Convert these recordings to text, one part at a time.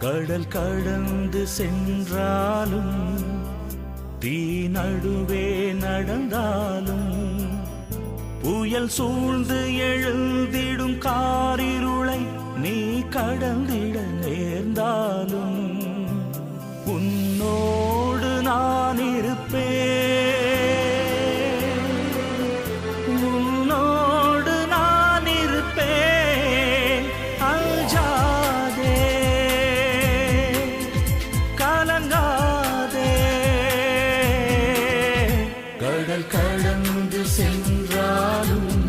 கடல் கடந்து சென்றாலும் தீ நடுவே நடந்தாலும் புயல் சூழ்ந்து எழுந்திடும் காரிருளை நீ கடந்திட நேர்ந்தாலும் கடந்து சென்றாலும்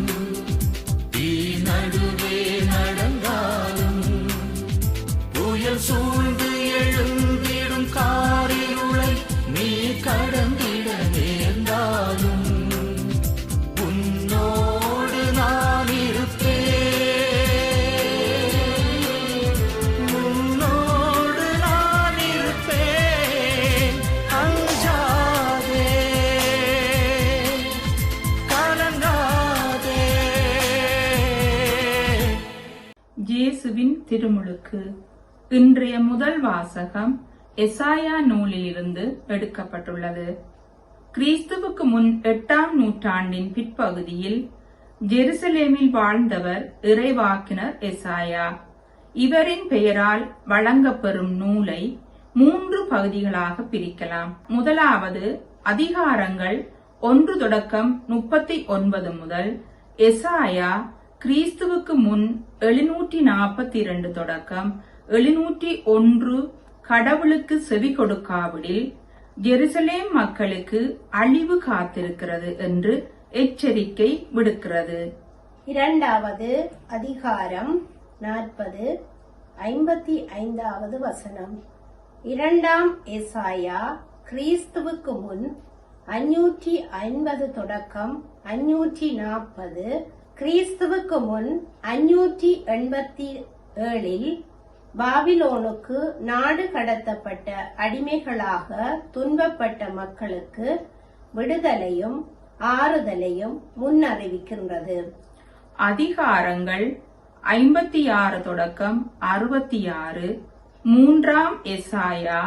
திருமுழுக்கு. இன்றைய முதல் வாசகம் எசாயா நூலிலிருந்து எடுக்கப்பட்டுள்ளது. கிறிஸ்துவுக்கு முன் எட்டாம் நூற்றாண்டின் பிற்பகுதியில் ஜெருசலேமில் வாழ்ந்தவர் இறைவாக்கினர் எசாயா. இவரின் பெயரால் வழங்கப்பெறும் நூலை மூன்று பகுதிகளாக பிரிக்கலாம். முதலாவது அதிகாரங்கள் ஒன்று தொடக்கம் முப்பத்தி ஒன்பது முதல் எசாயா கிறிஸ்துவுக்கு முன் எழுநூற்றி நாற்பத்தி இரண்டு தொடக்கம் எழுநூற்றி ஒன்று கடவுளுக்கு செவி கொடுக்காவிடில் ஜெருசலேம் மக்களுக்கு அழிவு காத்திருக்கிறது என்று எச்சரிக்கை விடுக்கிறது. இரண்டாவது அதிகாரம் நாற்பது ஐம்பத்தி ஐந்தாவது வசனம். இரண்டாம் எசாயா கிறிஸ்துவுக்கு முன் அஞ்சூற்றி ஐம்பது தொடக்கம் அஞ்சூற்றி நாற்பது கிறிஸ்துவுக்கு முன் அஞ்சூற்றி எண்பத்தி ஏழில் பாபிலோனுக்கு நாடு கடத்தப்பட்ட அடிமைகளாக துன்பப்பட்ட மக்களுக்கு விடுதலையும் ஆறுதலையும் முன்னறிவிக்கின்றது. அதிகாரங்கள் ஐம்பத்தி ஆறு தொடக்கம் அறுபத்தி ஆறு மூன்றாம் எஸ்ஆயா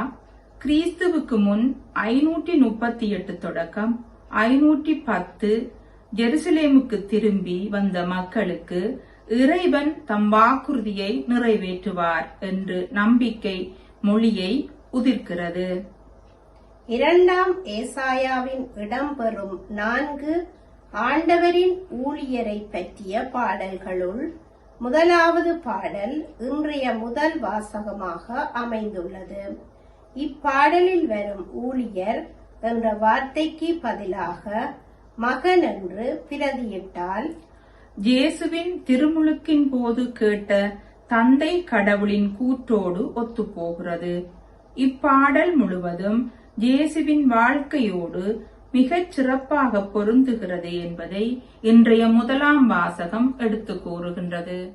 கிறிஸ்துவுக்கு முன் ஐநூற்றி முப்பத்தி எட்டு தொடக்கம் ஐநூற்றி பத்து ஜெருசலேமுக்கு திரும்பி வந்த மக்களுக்கு இறைவன் தம் வாக்குறுதியை நிறைவேற்றுவார் என்று நம்பிக்கை மொழியை உதிர்க்கிறது. இரண்டாம் ஏசாயாவின் இடம்பெறும் நான்கு ஆண்டவரின் ஊழியரை பற்றிய பாடல்களுள் முதலாவது பாடல் இன்றைய முதல் வாசகமாக அமைந்துள்ளது. இப்பாடலில் வரும் ஊழியர் என்ற வார்த்தைக்கு பதிலாக மகன் என்று பிரதியிட்டால்? இயேசுவின் திருமுழுக்கின் போது கேட்ட தந்தை கடவுளின் கூற்றோடு ஒத்துப்போகிறது. இப்பாடல் முழுவதும் இயேசுவின் வாழ்க்கையோடு மிகச் சிறப்பாக பொருந்துகிறது என்பதை இன்றைய முதலாம் வாசகம் எடுத்துக் கூறுகின்றது.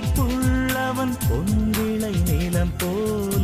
மதிப்புள்ளவன் பொன்விளை நிலம் போலே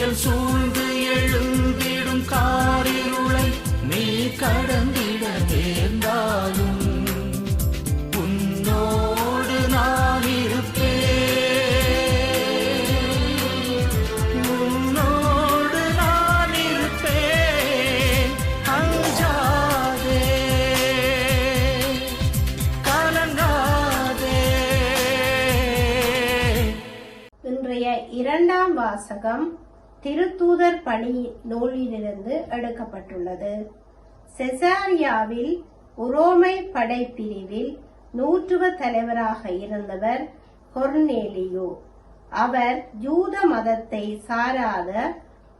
புயல் சூழ்ந்து எழுந்திடும் காரிருளை நீ கடந்திட நேர்ந்தாலும் உன்னோடு நான் இருப்பேன். உன்னோடு நான் இருப்பேன். அஞ்சாதே. கலங்காதே. இன்றைய இரண்டாம் வாசகம் திருத்தூதர் பணி நூலிலிருந்து எடுக்கப்பட்டுள்ளது. செசாரியாவில் உரோமை படைப்பிரிவில் நூற்றுவ தலைவராக இருந்தவர் கொர்னேலியோ. அவர் யூத மதத்தை சாராத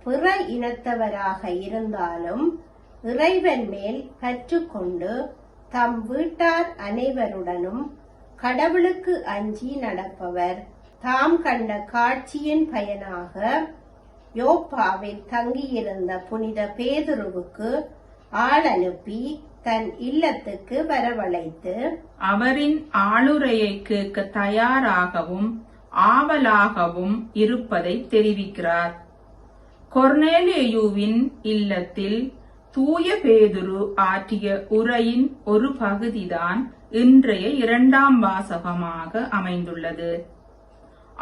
பிற இனத்தவராக இருந்தாலும் இறைவன் மேல் கற்றுக்கொண்டு தம் வீட்டார் அனைவருடனும் கடவுளுக்கு அஞ்சி நடப்பவர். தாம் கண்ட காட்சியின் பயனாக யோப்பாவில் தங்கியிருந்த புனித பேதுருவுக்கு ஆள் அனுப்பி தன் இல்லத்துக்கு வரவழைத்து அவரின் ஆளுரையை கேட்க தயாராகவும் ஆவலாகவும் இருப்பதை தெரிவிக்கிறார். கொர்னேலியுவின் இல்லத்தில் தூய பேதுரு ஆற்றிய உரையின் ஒரு பகுதிதான் இன்றைய இரண்டாம் வாசகமாக அமைந்துள்ளது.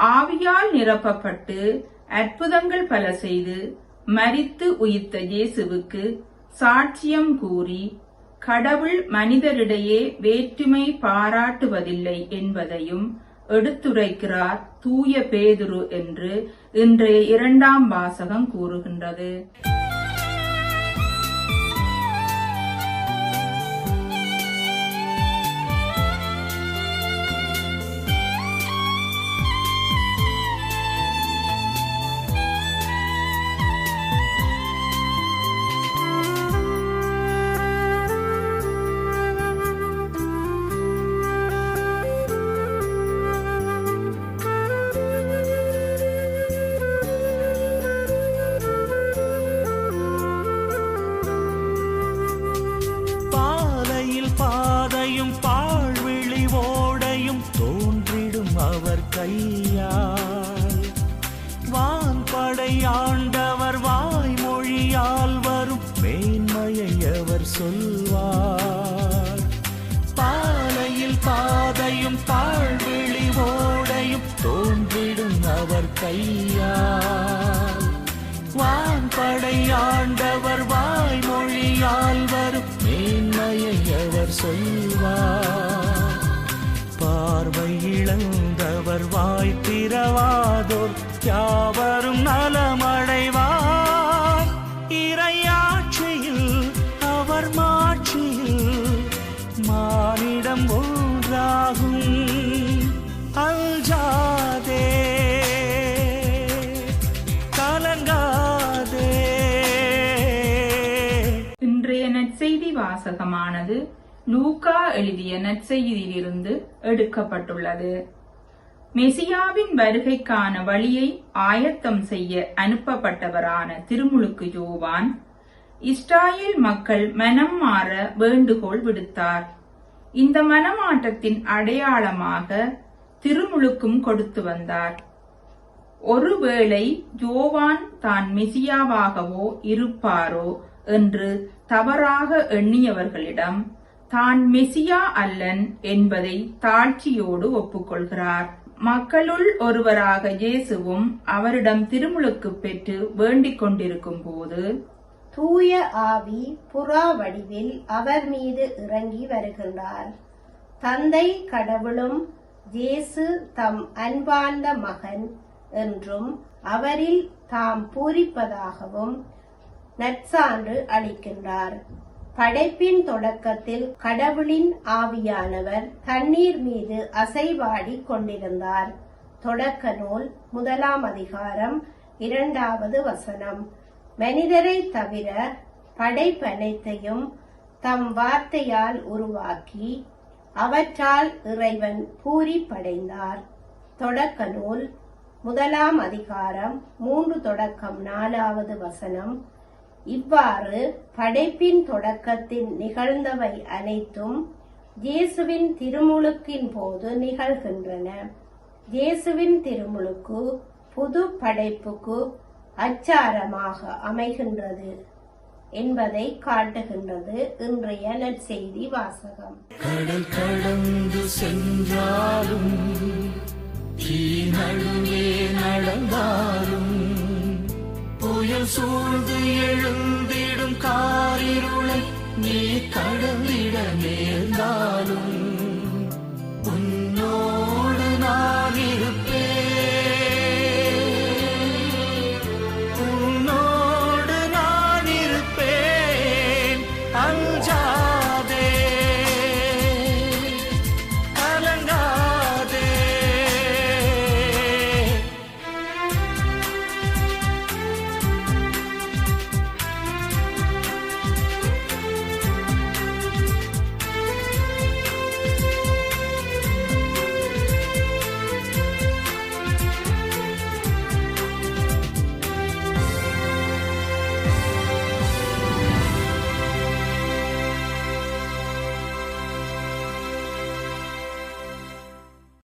ஆவியால் நிரப்பப்பட்டு அற்புதங்கள் பல செய்து மரித்து உயிர்த்த இயேசுவுக்கு சாட்சியம் கூறி கடவுள் மனிதரிடையே வேற்றுமை பாராட்டுவதில்லை என்பதையும் எடுத்துரைக்கிறார் தூய பேதுரு என்று இன்றைய இரண்டாம் வாசகம் கூறுகின்றது. இழந்தவர் வாய் திறவாதோர் யாவரும் நலமடைவார். இறையாட்சியில் அவர் மாட்சியில் மானிடம் ஒன்றாகும் அல்ஜாதே கலங்காதே. இன்றைய நற்செய்தி வாசகமானது லூகா எழுதிய நற்செய்தியிலிருந்து எடுக்கப்பட்டுள்ளது. மெசியாவின் வருகைக்கான வழியை ஆயத்தம் செய்ய அனுப்பப்பட்டவரான திருமுழுக்கு யோவான் இஸ்ராயேல் மக்கள் மனம் மாற வேண்டுகோள் விடுத்தார். இந்த மனமாற்றத்தின் அடையாளமாக திருமுழுக்கும் கொடுத்து வந்தார். ஒருவேளை யோவான் தான் மெசியாவாகவோ இருப்பாரோ என்று தவறாக எண்ணியவர்களிடம் தான் மெசியா அல்லன் என்பதை தாழ்ச்சியோடு ஒப்புக்கொள்கிறார். மக்களுள் ஒருவராக இயேசுவும் அவரிடம் திருமுழுக்கு பெற்று வேண்டிக் கொண்டிருக்கும் போது தூய ஆவி புறா வடிவில் அவர் மீது இறங்கி வருகின்றார். தந்தை கடவுளும் இயேசு தம் அன்பார்ந்த மகன் என்றும் அவரில் தாம் பூரிப்பதாகவும் நற்சான்று அளிக்கின்றார். படைப்பின் தொடக்கத்தில் கடவுளின் ஆவியானவர் தண்ணீர் மீது அசைவாடி கொண்டிருந்தார். தொடக்க நூல் முதலாம் அதிகாரம் இரண்டாவது வசனம். மனிதரை தவிர படைப்பனைத்தையும் தம் வார்த்தையால் உருவாக்கி அவற்றால் இறைவன் பூரிப்படைந்தார். தொடக்க நூல் முதலாம் அதிகாரம் மூன்று தொடக்கம் நாலாவது வசனம். இவ்வாறு படைப்பின் தொடக்கத்தில் நிகழ்ந்தவை அனைத்தும் இயேசுவின் திருமுழுக்கின் போது நிகழ்கின்றன. இயேசுவின் திருமுழுக்கு புது படைப்புக்கு அச்சாரமாக அமைகின்றது என்பதை காட்டுகின்றது இன்றைய நற்செய்தி வாசகம். கடல் கடந்து சென்றாலும் தீ நடுவே நடந்தாலும் புயல் சூழ்ந்து எழுந்திடும் காரிருளை நீ கடந்திட நேர்ந்தாலும்